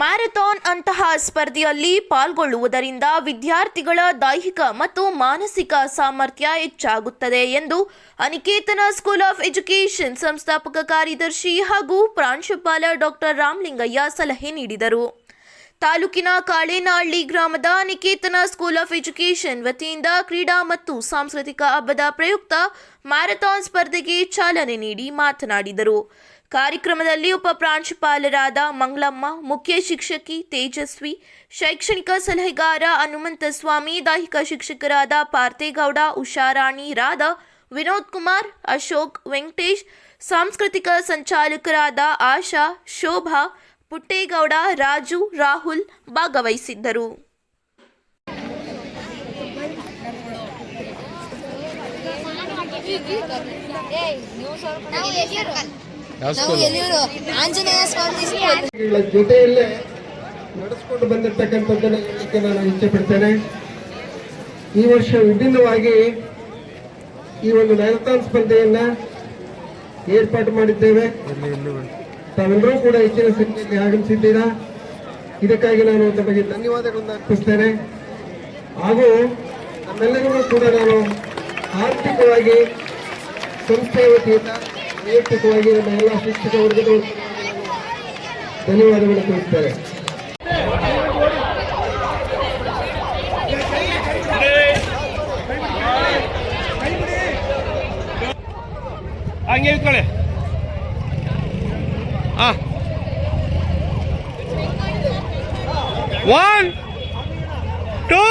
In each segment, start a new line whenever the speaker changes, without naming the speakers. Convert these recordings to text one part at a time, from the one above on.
Marathon ಅಂತಹ ಸ್ಪರ್ಧೆಯಲ್ಲಿ ಪಾಲ್ಗೊಳ್ಳುವುದರಿಂದ ವಿದ್ಯಾರ್ಥಿಗಳ ದೈಹಿಕ ಮತ್ತು ಮಾನಸಿಕ ಸಾಮರ್ಥ್ಯ ಹೆಚ್ಚಾಗುತ್ತದೆ ಎಂದು ಅನಿಕೇತನ ಸ್ಕೂಲ್ ಆಫ್ ಎಜುಕೇಷನ್ ಸಂಸ್ಥಾಪಕ ಕಾರ್ಯದರ್ಶಿ ಹಾಗೂ ಪ್ರಾಂಶುಪಾಲ ಡಾಕ್ಟರ್ ರಾಮಲಿಂಗಯ್ಯ ಸಲಹೆ ನೀಡಿದರು. ತಾಲೂಕಿನ ಕಾಳೇನಹಳ್ಳಿ ಗ್ರಾಮದ ನಿಕೇತನ ಸ್ಕೂಲ್ ಆಫ್ ಎಜುಕೇಷನ್ ವತಿಯಿಂದ ಕ್ರೀಡಾ ಮತ್ತು ಸಾಂಸ್ಕೃತಿಕ ಹಬ್ಬದ ಪ್ರಯುಕ್ತ ಮ್ಯಾರಥಾನ್ ಸ್ಪರ್ಧೆಗೆ ಚಾಲನೆ ನೀಡಿ ಮಾತನಾಡಿದರು. ಕಾರ್ಯಕ್ರಮದಲ್ಲಿ ಉಪ ಪ್ರಾಂಶುಪಾಲರಾದ ಮಂಗಳಮ್ಮ ಮುಖ್ಯ ಶಿಕ್ಷಕಿ ತೇಜಸ್ವಿ ಶೈಕ್ಷಣಿಕ ಸಲಹೆಗಾರ ಹನುಮಂತಸ್ವಾಮಿ ದೈಹಿಕ ಶಿಕ್ಷಕರಾದ ಪಾರ್ಥೇಗೌಡ ಉಷಾರಾಣಿ ರಾಧ ವಿನೋದ್ ಕುಮಾರ್ ಅಶೋಕ್ ವೆಂಕಟೇಶ್ ಸಾಂಸ್ಕೃತಿಕ ಸಂಚಾಲಕರಾದ ಆಶಾ ಶೋಭಾ ಪುಟ್ಟೇಗೌಡ ರಾಜು ರಾಹುಲ್ ಭಾಗವಹಿಸಿದ್ದರು.
ನಾವು ಆಂಜನೇಯ ಸ್ವಾಮಿ
ಜೊತೆಯಲ್ಲೇ ನಡೆಸ್ಕೊಂಡು ಬಂದಿರತಕ್ಕಂಥದ್ದನ್ನು ಹೇಳಲಿಕ್ಕೆ ನಾನು ಇಚ್ಛೆ ಪಡ್ತೇನೆ ಈ ವರ್ಷ ವಿಭಿನ್ನವಾಗಿ ಈ ಒಂದು ಮ್ಯಾರಥಾನ್ ಸ್ಪರ್ಧೆಯನ್ನ ಏರ್ಪಾಡು ಮಾಡಿದ್ದೇವೆ. ತಾವೆಲ್ಲರೂ ಕೂಡ ಹೆಚ್ಚಿನ ಸಂಖ್ಯೆಯಲ್ಲಿ ಆಗಮಿಸಿದ್ದೀರಾ? ಇದಕ್ಕಾಗಿ ನಾನು ತಮಗೆ ಧನ್ಯವಾದಗಳನ್ನು ಅರ್ಪಿಸ್ತೇನೆ. ಹಾಗೂ ನಮ್ಮೆಲ್ಲರಿಗೂ ಕೂಡ ನಾನು ಆರ್ಥಿಕವಾಗಿ ಸಂಸ್ಥೆಯ ವತಿಯಿಂದ ವೈಯಕ್ತಿಕವಾಗಿ ನಮ್ಮ ಎಲ್ಲ ಶಿಕ್ಷಕ ವರ್ಗಗಳು ಧನ್ಯವಾದಗಳು ತಿಳಿಸ್ತಾರೆ
ಹಂಗೆ ಇಟ್ಕೊಳ್ಳಿ ಹಾ ಒನ್ ಟೂ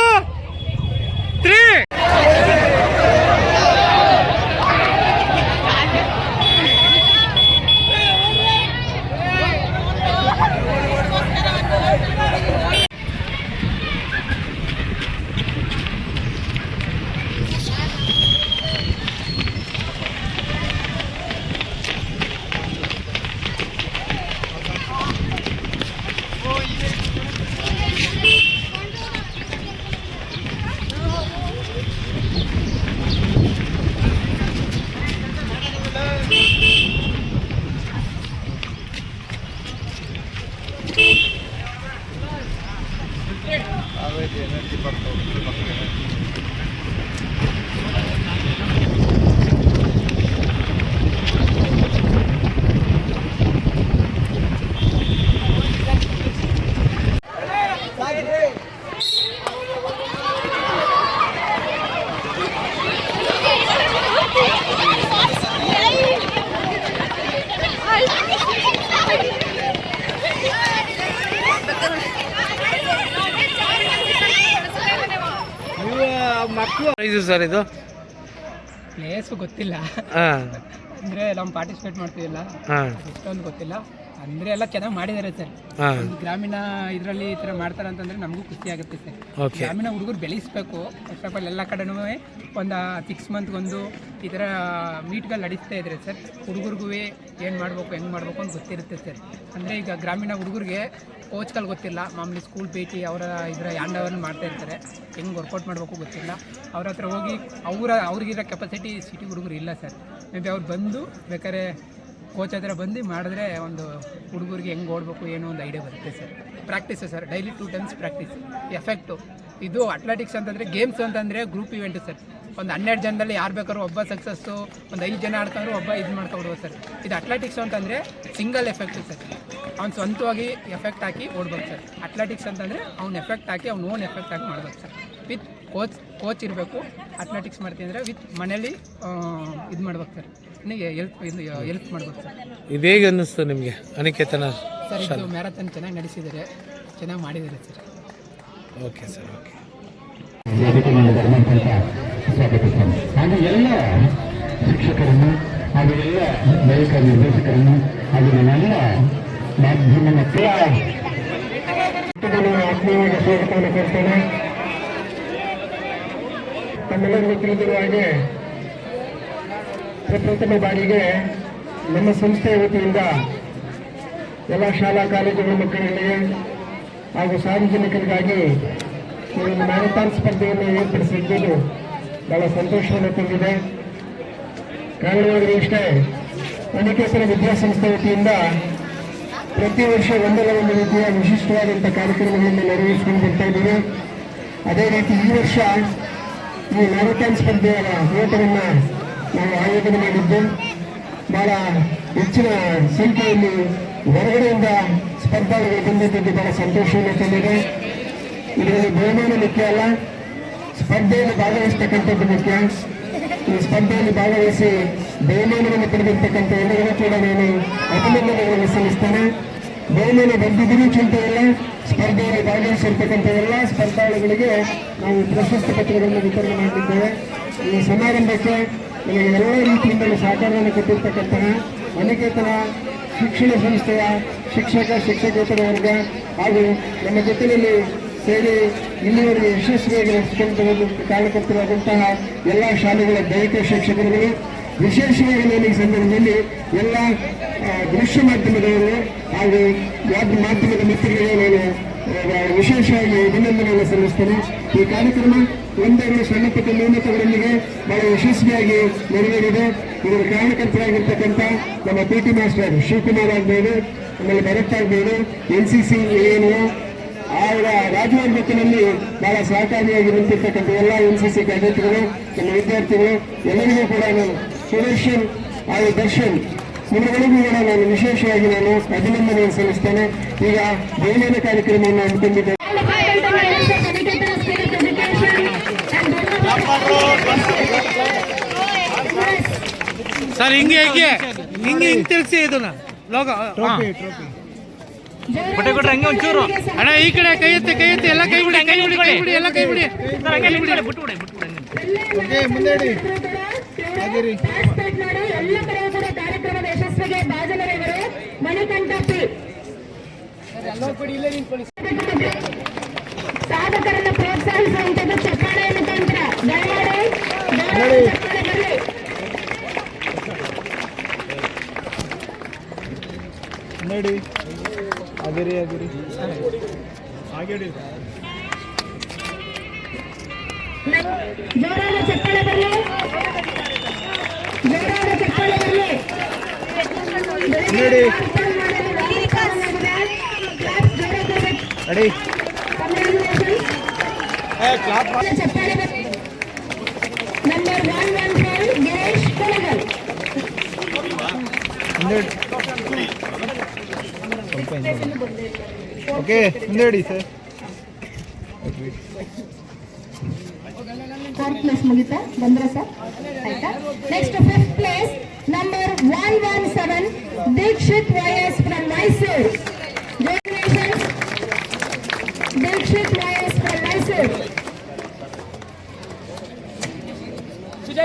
ಇದು ಸರ್ ಇದು?
ಪ್ಲೇಸು ಗೊತ್ತಿಲ್ಲ.
ಅಂದ್ರೆ
ಅಂದರೆ ನಾವು ಪಾರ್ಟಿಸಿಪೇಟ್ ಮಾಡ್ತೀವಿಲ್ಲ
ಹಾಂ.
ಇಷ್ಟೊಂದು ಗೊತ್ತಿಲ್ಲ. ಅಂದರೆ ಎಲ್ಲ ಚೆನ್ನಾಗಿ ಮಾಡಿದ್ದಾರೆ ಸರ್. ಗ್ರಾಮೀಣ ಇದರಲ್ಲಿ ಈ ಥರ ಮಾಡ್ತಾರೆ ಅಂತಂದರೆ ನಮಗೂ ಖುಷಿ ಆಗುತ್ತೆ ಸರ್.
ಓಕೆ
ಗ್ರಾಮೀಣ ಹುಡುಗರು ಬೆಳೆಸಬೇಕು. ಫಸ್ಟ್ ಆಫ್ ಆಲ್ ಎಲ್ಲ ಕಡೆನೂ ಒಂದು ಸಿಕ್ಸ್ ಮಂತ್ಗೊಂದು ಈ ಥರ ಮೀಟ್ಗಳು ನಡೀತಾ ಇದ್ದಾರೆ ಸರ್ ಹುಡುಗರಿಗೂ ಏನು ಮಾಡಬೇಕು ಹೆಂಗೆ ಮಾಡಬೇಕು ಅಂತ ಗೊತ್ತಿರುತ್ತೆ ಸರ್. ಅಂದರೆ ಈಗ ಗ್ರಾಮೀಣ ಹುಡುಗರಿಗೆ ಕೋಚ್ಗಳು ಗೊತ್ತಿಲ್ಲ. ಮಾಮೂಲಿ ಸ್ಕೂಲ್ ಭೇಟಿ ಅವರ ಇದರ ಹ್ಯಾಂಡ್ ಓವರ್ ಮಾಡ್ತಾ ಇರ್ತಾರೆ. ಹೆಂಗೆ ವರ್ಕೌಟ್ ಮಾಡಬೇಕು ಗೊತ್ತಿಲ್ಲ. ಅವ್ರ ಹತ್ರ ಹೋಗಿ ಅವರ ಅವ್ರಿಗಿರೋ ಕೆಪಾಸಿಟಿ ಸಿಟಿ ಹುಡುಗರು ಇಲ್ಲ ಸರ್. ಮೇ ಬಿ ಅವ್ರು ಬಂದು ಬೇಕಾದ್ರೆ ಕೋಚ್ ಹತ್ರ ಬಂದು ಮಾಡಿದ್ರೆ ಒಂದು ಹುಡುಗರಿಗೆ ಹೆಂಗೆ ಓಡಬೇಕು ಏನೋ ಒಂದು ಐಡಿಯಾ ಬರುತ್ತೆ sir practice sir daily two times practice effect ಇದು ಅಟ್ಲೆಟಿಕ್ಸ್ ಅಂತಂದರೆ ಗೇಮ್ಸ್ ಅಂತಂದರೆ ಗ್ರೂಪ್ ಇವೆಂಟು ಸರ್ ಒಂದು ಹನ್ನೆರಡು ಜನದಲ್ಲಿ ಯಾರು ಬೇಕಾದ್ರೂ ಒಬ್ಬ ಸಕ್ಸಸ್ಸು ಒಂದು ಐದು ಜನ ಆಡ್ಕೊಂಡ್ರು ಒಬ್ಬ ಇದು ಮಾಡ್ಕೊಬಿಡುವ ಸರ್ ಇದು ಅಟ್ಲೆಟಿಕ್ಸ್ ಅಂತಂದರೆ ಸಿಂಗಲ್ ಎಫೆಕ್ಟು ಸರ್ ಅವ್ನು ಸ್ವಂತವಾಗಿ ಎಫೆಕ್ಟ್ ಹಾಕಿ ಓಡ್ಬೇಕು ಸರ್ ಅಟ್ಲೆಟಿಕ್ಸ್ ಅಂತಂದರೆ ಅವ್ನು ಎಫೆಕ್ಟ್ ಹಾಕಿ ಅವ್ನು ಓನ್ ಎಫೆಕ್ಟ್ ಹಾಕಿ ಮಾಡ್ಬೇಕು ಸರ್ ವಿತ್ ಕೋಚ್ ಕೋಚ್ ಇರಬೇಕು. ಅಟ್ಲೆಟಿಕ್ಸ್ ಮಾಡ್ತೀನಿ ಅಂದರೆ ವಿತ್ ಮನೇಲಿ ಇದು ಮಾಡ್ಬೇಕು ಸರ್ ನನಗೆ ಎಲ್ಪ್ ಇದು ಎಲ್ಪ್ ಮಾಡ್ಬೇಕು ಸರ್.
ಇದು ಹೇಗೆ ಅನ್ನಿಸ್ತು ನಿಮಗೆ? ಅನಿಕೇತನ
ಸರ್ ಇದು ಮ್ಯಾರಥಾನ್ ಚೆನ್ನಾಗಿ ನಡೆಸಿದ್ದಾರೆ. ಚೆನ್ನಾಗಿ ಮಾಡಿದ್ದಾರೆ ಸರ್.
Okay sir okay.
ಹಾಗೂ ಎಲ್ಲ ಶಿಕ್ಷಕರನ್ನು ಹಾಗೂ ಎಲ್ಲ ದೈಹಿಕ ನಿರ್ದೇಶಕರನ್ನು ಹಾಗೂ ನನ್ನೆಲ್ಲ ಮಾಧ್ಯಮ ಮಕ್ಕಳ
ಆತ್ಮೀಯವಾಗಿ ಸ್ವಾಗತವನ್ನು ಕೋರ್ತೇನೆ ತಮ್ಮೆಲ್ಲರಿಗೂ ತಿಳಿದಿರುವ ಹಾಗೆ ಪ್ರಪ್ರಥಮ ಬಾರಿಗೆ ನಮ್ಮ ಸಂಸ್ಥೆಯ ವತಿಯಿಂದ ಎಲ್ಲ ಶಾಲಾ ಕಾಲೇಜುಗಳ ಮಕ್ಕಳಿಗೆ ಹಾಗೂ ಸಾರ್ವಜನಿಕರಿಗಾಗಿ ಈ ಒಂದು ಮ್ಯಾರಥಾನ್ ಸ್ಪರ್ಧೆಯನ್ನು ಏರ್ಪಡಿಸಿದ್ದು ಬಹಳ ಸಂತೋಷವನ್ನು ತಂದಿದೆ. ಕಾರಣವಾಗಿ ಇಷ್ಟೇ ಅನೇಕೇಶ್ವರ ವಿದ್ಯಾಸಂಸ್ಥೆ ವತಿಯಿಂದ ಪ್ರತಿ ವರ್ಷ ಒಂದಲ್ಲ ಒಂದು ರೀತಿಯ ವಿಶಿಷ್ಟವಾದಂಥ ಕಾರ್ಯಕ್ರಮಗಳನ್ನು ನೆರವೇರಿಸಿಕೊಂಡು ಬರ್ತಾ ಇದ್ದೀವಿ. ಅದೇ ರೀತಿ ಈ ವರ್ಷ ಈ ಮ್ಯಾರಥಾನ್ ಸ್ಪರ್ಧೆಯ ಓಟವನ್ನು ನಾವು ಆಯೋಜನೆ ಮಾಡಿದ್ದು ಬಹಳ ಹೆಚ್ಚಿನ ಸಂಖ್ಯೆಯಲ್ಲಿ ಹೊರಗಡೆಯಿಂದ ಸ್ಪರ್ಧಾಳುಗಳು ಬಂದಿದ್ದು ಬಹಳ ಸಂತೋಷವನ್ನು ತಂದಿದೆ. ಇದರಲ್ಲಿ ಬಹುಮಾನ ಮುಖ್ಯ ಅಲ್ಲ, ಸ್ಪರ್ಧೆಯಲ್ಲಿ ಭಾಗವಹಿಸ್ತಕ್ಕಂಥದ್ದು ಮುಖ್ಯ. ಈ ಸ್ಪರ್ಧೆಯಲ್ಲಿ ಭಾಗವಹಿಸಿ ಬಹುಮಾನವನ್ನು ಪಡೆದಿರ್ತಕ್ಕಂಥ ಎಲ್ಲರಿಗೂ ಕೂಡ ನಾನು ಅಭಿನಂದನೆಗಳನ್ನು ಸಲ್ಲಿಸ್ತೇನೆ. ಬಹುಮಾನ ಬಂದಿದ್ದರೂ ಚಿಂತೆ ಸ್ಪರ್ಧೆಯಲ್ಲಿ ಭಾಗವಹಿಸಿರ್ತಕ್ಕಂಥ ಎಲ್ಲ ಸ್ಪರ್ಧಾಳುಗಳಿಗೆ ನಾವು ಪ್ರಶಸ್ತಿ ಪತ್ರಗಳನ್ನು ವಿತರಣೆ ಮಾಡಿದ್ದೇವೆ. ಈ ಸಮಾರಂಭಕ್ಕೆ ನನಗೆ ಎಲ್ಲ ರೀತಿಯಿಂದಲೂ ಸಹಕಾರವನ್ನು ಕೊಟ್ಟಿರ್ತಕ್ಕಂತಹ ಅನಿಕೇತನ ಶಿಕ್ಷಣ ಸಂಸ್ಥೆಯ ಶಿಕ್ಷಕ, ಶಿಕ್ಷಕೇತರ ವರ್ಗ ಹಾಗೂ ನಮ್ಮ ಜೊತೆಯಲ್ಲಿ ಸೇರಿ ಇಲ್ಲಿವರೆಗೆ ಯಶಸ್ವಿಯಾಗಿ ನಡೆಸಿಕೊಂಡು ಕಾರ್ಯಕರ್ತರಾದಂತಹ ಎಲ್ಲ ಶಾಲೆಗಳ ದೈಹಿಕ ಶಿಕ್ಷಕರುಗಳು, ವಿಶೇಷವಾಗಿ ನಾನು ಈ ಸಂದರ್ಭದಲ್ಲಿ ಎಲ್ಲ ದೃಶ್ಯ ಮಾಧ್ಯಮದವರು ಹಾಗೂ ಮಾಧ್ಯ- ಮಾಧ್ಯಮದ ಮಿತ್ರರಿಗೆ ನಾನು ವಿಶೇಷವಾಗಿ ಅಭಿನಂದನೆಯನ್ನು ಸಲ್ಲಿಸ್ತೇನೆ. ಈ ಕಾರ್ಯಕ್ರಮ ಒಂದೆರಡು ಸಣ್ಣ ಪುಟ್ಟ ನ್ಯೂನತೆಗಳೊಂದಿಗೆ ಬಹಳ ಯಶಸ್ವಿಯಾಗಿ ನೆರವೇರಿದೆ. ಇದರ ಕಾರಣಕರ್ತರಾಗಿರ್ತಕ್ಕಂಥ ನಮ್ಮ ಪಿ ಟಿ ಮಾಸ್ಟರ್ ಶಿವಕುಮಾರ್ ಆಗ್ಬೋದು, ಆಮೇಲೆ ಭರತ್ ಆಗ್ಬೋದು, ಎನ್ ಸಿ ಸಿ ಏನು ಅವರ ರಾಜವಾಡ ಜೊತೆಯಲ್ಲಿ ಬಹಳ ಸಹಕಾರಿಯಾಗಿ ನಿಂತಿರ್ತಕ್ಕಂಥ ಎಲ್ಲ ಎನ್ ಸಿ ಸಿ ಕ್ಯಾಡೆಟ್ಗಳು, ನಮ್ಮ ವಿದ್ಯಾರ್ಥಿಗಳು, ಎಲ್ಲರಿಗೂ ಕೂಡ ನಾನು ಸುದರ್ಶನ್ ಹಾಗೂ ದರ್ಶನ್ ನಿಮ್ಮೆಲ್ಲರಿಗೂ ಕೂಡ ನಾನು ವಿಶೇಷವಾಗಿ ನಾನು ಅಭಿನಂದನೆಯನ್ನು ಸಲ್ಲಿಸ್ತೇನೆ. ಈಗ ಬಹುಮಾನ ಕಾರ್ಯಕ್ರಮವನ್ನು ಹಮ್ಮಿಕೊಂಡಿದ್ದೇನೆ.
ಸರ್ ಹಿಂಗೆ ಹಿಂಗೆ. ಹಿಂಗೆ ಹಿಂಗೆ ತಿರ್ಸಿ ಇದನ್ನ ಲೋಗ
ಬಟ್ಟೆ ಕೊಟ್ರೆ ಹಂಗೆ ಒಂಚೂರು.
ಅಣ್ಣ ಈ ಕಡೆ ಕೈ ಎತ್ತಿ ಕೈ ಎತ್ತಿ ಎಲ್ಲ ಕೈ ಬಿಡಿ ಕೈ ಬಿಡಿ ಕೈ ಬಿಡಿ ಎಲ್ಲ ಕೈ ಬಿಡಿ.
ಸರ್ ಹಂಗೆ ಬಿಟ್ಬಿಡಿ ಬಿಟ್ಬಿಡಿ ಬಿಟ್ಬಿಡಿ
ಎಲ್ಲ ಕಡೆ ಕೂಡ ಕಾರ್ಯಕ್ರಮದ ಯಶಸ್ವಿಗೆ ಭಾಜನರಿವರು ಮಣಿಕಂಠ ಪಿ ಸಾಧಕರನ್ನು ಪ್ರೋತ್ಸಾಹಿಸುವಂತದ್ದು ದಯಮಾಡಿ ಚಪ್ಪಾಳೆ ಬರಲಿ. ಜೋರಾದ ಚಪ್ಪಾಳೆ ಬರಲಿ. ಜೋರಾದ ಚಪ್ಪಾಳೆ ಬರಲಿ number one one four Girish Kolagal
okay ಮುಂದೆ ಸರ್
ಫೋರ್ತ್ ಪ್ಲೇಸ್ ಮುಗಿತಾ ಬಂದ್ರ ಸರ್ ಆಯ್ತಾ next fifth place number one one seven Dikshit Y S from Mysuru congratulations Dikshit Y S from Mysuru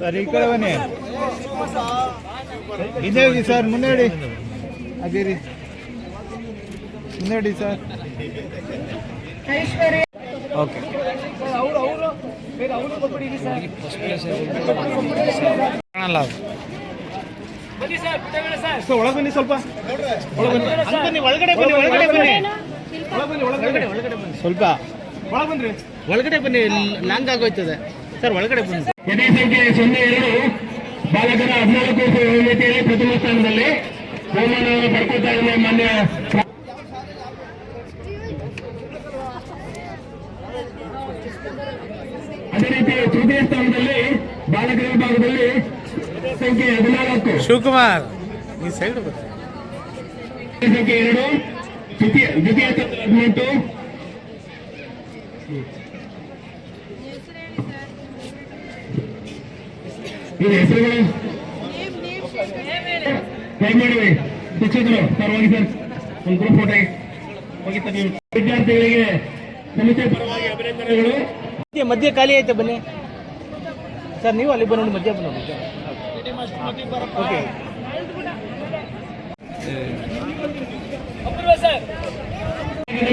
sir ಈ ಕಡೆ ಬನ್ನಿ. ಇದೆ ಹೋಗಿ ಸರ್ ಮುನ್ನಡಿ. ಅದೇ ರೀ ಸರ್. ಓಕೆ. ಒಳಗೆ ಬನ್ನಿ ಸ್ವಲ್ಪ. ಒಳಗೆ ಬನ್ನಿ ಒಳಗಡೆ ಬನ್ನಿ. ಒಳಗಡೆ ಬನ್ನಿ. ಸ್ವಲ್ಪ.
ಒಳಗಡೆ ಬನ್ನಿ ಲಾಂಗ್ ಆಗೋಯ್ತದೆ. ಸರ್ ಒಳಗಡೆ ಬನ್ನಿ.
ಎದೆ ಸಂಖ್ಯೆ ಸೊನ್ನೆ ಎರಡು. ಬಾಲಕರ ಹದಿನಾಲ್ಕು ವೇದಿಕೆಯಲ್ಲಿ ಪ್ರಥಮ ಸ್ಥಾನದಲ್ಲಿ ಬಹುಮಾನವನ್ನು ಪಡ್ಕೊಳ್ತಾ ಇದ್ದಾರೆ ಮಾನ್ಯ ಅದೇ ರೀತಿ ತೃತೀಯ ಸ್ಥಾನದಲ್ಲಿ ಬಾಲಕರ ವಿಭಾಗದಲ್ಲಿ ಸಂಖ್ಯೆ ಹದಿನಾಲ್ಕು.
ಶಿವಕುಮಾರ್ ಈ ಸೈಡ್ ಬರ್ತಾರೆ
ಸಂಖ್ಯೆ ಎರಡು. ದ್ವಿತೀಯ ದ್ವಿತೀಯ ಹದಿನೆಂಟು ಇದು ಹೆಸರುಗಳು ದಯಮಾಡಿ ಶಿಕ್ಷಕರು ಸರ್ ಹೋಗಿ ಸರ್ ಒಂದು ಗ್ರೂಪ್ ಫೋಟೋ ವಿದ್ಯಾರ್ಥಿಗಳಿಗೆ
ಸಮಿತಿ ಪರವಾಗಿ ಅಭಿನಂದನೆಗಳು
ಮಧ್ಯ ಖಾಲಿ ಐತೆ ಬನ್ನಿ ಸರ್ ನೀವು ಅಲ್ಲಿ ಬನ್ನಿ ಮಧ್ಯ ಬನ್ನಿ ಓಕೆ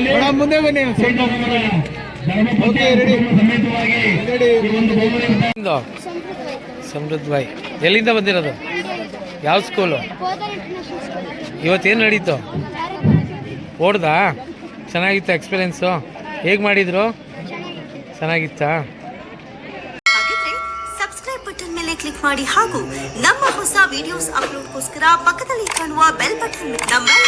ಮೇಡಮ್ ಮುಂದೆ ಬನ್ನಿ. ಓಕೆ ರೆಡಿ
ಸಮೇತವಾಗಿ ಈ ಒಂದು ಬಹುಮಾನ
ಸಮೃದ್ಧ ಬಾಯ್ ಎಲ್ಲಿಂದ ಬಂದಿರೋದು? ಯಾವ ಸ್ಕೂಲು ಇವತ್ತೇನು ನಡೀತು? ಓಡ್ದಾ? ಚೆನ್ನಾಗಿತ್ತು ಎಕ್ಸ್ಪೀರಿಯೆನ್ಸು ಹೇಗೆ ಮಾಡಿದ್ರು? ಚೆನ್ನಾಗಿತ್ತಾ?
ಹಾಗಿದ್ರೆ ಸಬ್ಸ್ಕ್ರೈಬ್ ಬಟನ್ ಮೇಲೆ ಕ್ಲಿಕ್ ಮಾಡಿ ಹಾಗೂ ನಮ್ಮ ಹೊಸ ವಿಡಿಯೋಸ್ ಅಪ್ಲೋಡ್ಗೋಸ್ಕರ ಪಕ್ಕದಲ್ಲಿ ಕಾಣುವ ಬೆಲ್ ಬಟನ್ ನಮ್ಮೆಲ್ಲ